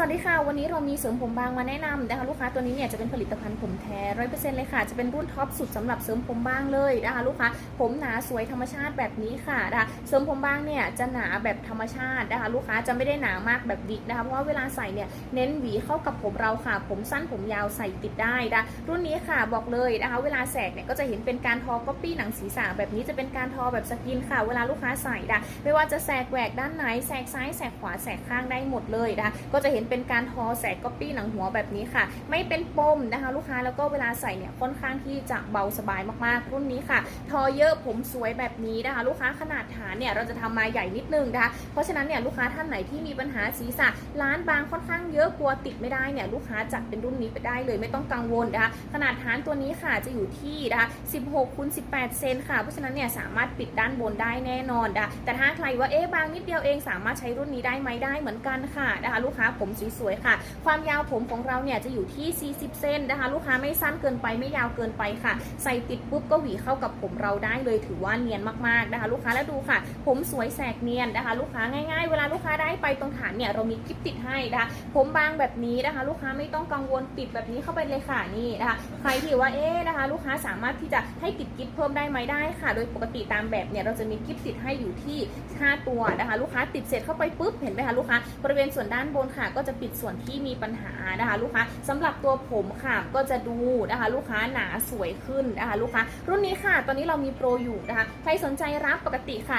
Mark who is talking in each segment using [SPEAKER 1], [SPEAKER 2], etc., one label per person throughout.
[SPEAKER 1] สวัสดีค่ะ วันนี้เรามีเสริมผมบางมาแนะนำนะคะลูกค้าตัวนี้เนี่ยจะเป็นผลิตภัณฑ์ผมแท้ร้อยเปอร์เซ็นต์เลยค่ะ จะเป็นรุ่นท็อปสุดสำหรับเสริมผมบางเลยนะคะลูกค้าผมหนาสวยธรรมชาติแบบนี้ค่ะนะคะเสริมผมบางเนี่ยจะหนาแบบธรรมชาตินะคะลูกค้าจะไม่ได้หนามากแบบวิกนะคะเพราะว่าเวลาใส่เนี่ยเน้นหวีเข้ากับผมเราค่ะ ผมสั้นผมยาวใส่ติดได้นะรุ่นนี้ค่ะบอกเลยนะคะเวลาแสกเนี่ยก็จะเห็นเป็นการทอก๊อปปี้หนังศีรษะแบบนี้จะเป็นการทอแบบสกินค่ะ เวลาลูกค้าใส่นะไม่ว่าจะแสกแหวกด้านไหนแสกซ้ายแสกขวาแสกข้างได้หมดเลยนะก็จะเห็นเป็นการทอแสกก๊อปปี้หนังหัวแบบนี้ค่ะ ไม่เป็นปมนะคะ ลูกค้าแล้วก็เวลาใส่เนี่ยค่อนข้างที่จะเบาสบายมากๆรุ่นนี้ค่ะ ทอเยอะผมสวยแบบนี้นะคะ ลูกค้าขนาดฐานเนี่ยเราจะทำมาใหญ่นิดนึงนะคะเพราะฉะนั้นเนี่ยลูกค้าท่านไหนที่มีปัญหาศีรษะร้านบางค่อนข้างเยอะกลัวติดไม่ได้เนี่ยลูกค้าจัดเป็นรุ่นนี้ไปได้เลยไม่ต้องกังวลนะคะขนาดฐานตัวนี้ค่ะจะอยู่ที่นะคะ16คูณ18 เซนค่ะ เพราะฉะนั้นเนี่ยสามารถปิดด้านบนได้แน่นอนนะคะแต่ถ้าใครว่าเอ๊ะบางนิดเดียวเองสามารถใช้รุ่นนี้ได้ไหมได้เหมือนกันค่ะนะคะลูกค้าผมสวยๆค่ะ ความยาวผมของเราเนี่ยจะอยู่ที่ 40เซนนะคะ ลูกค้าไม่สั้นเกินไปไม่ยาวเกินไปค่ะ ใส่ติดปุ๊บก็หวีเข้ากับผมเราได้เลยถือว่าเนียนมากๆนะคะ ลูกค้าแล้วดูค่ะ ผมสวยแสกเนียนนะคะ ลูกค้าง่ายๆ เวลาลูกค้าได้ไปตรงฐานเนี่ยเรามีคลิปติดให้นะคะ ผมบางแบบนี้นะคะ ลูกค้าไม่ต้องกังวลติดแบบนี้เข้าไปเลยค่ะนี่นะคะ ใครที่ว่าเอ๊นะคะ ลูกค้าสามารถที่จะให้ติดกิฟเพิ่มได้ไหมได้ค่ะ โดยปกติตามแบบเนี่ยเราจะมีกิฟติดให้อยู่ที่ 5 ตัวนะคะ ลูกค้าติดเสร็จเข้าไปปุ๊บเห็นไหมคะลูกค้าบริเวณส่วนด้านบนค่ะก็จะปิดส่วนที่มีปัญหานะคะลูกค้าสำหรับตัวผมค่ะก็จะดูนะคะลูกค้าหนาสวยขึ้นนะคะลูกค้ารุ่นนี้ค่ะ ตอนนี้เรามีโปรอยู่นะคะใครสนใจรับปกติค่ะ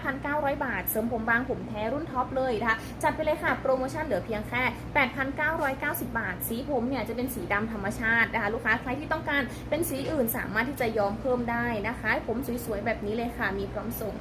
[SPEAKER 1] 15,900 บาท เสริมผมบางผมแท้รุ่นท็อปเลยนะคะจัดไปเลยค่ะโปรโมชั่นเหลือเพียงแค่ 8,990 บาท สีผมเนี่ยจะเป็นสีดำธรรมชาตินะคะลูกค้าใครที่ต้องการเป็นสีอื่นสามารถที่จะย้อมเพิ่มได้นะคะ ผมสวยๆแบบนี้เลยค่ะมีพร้อมส่ง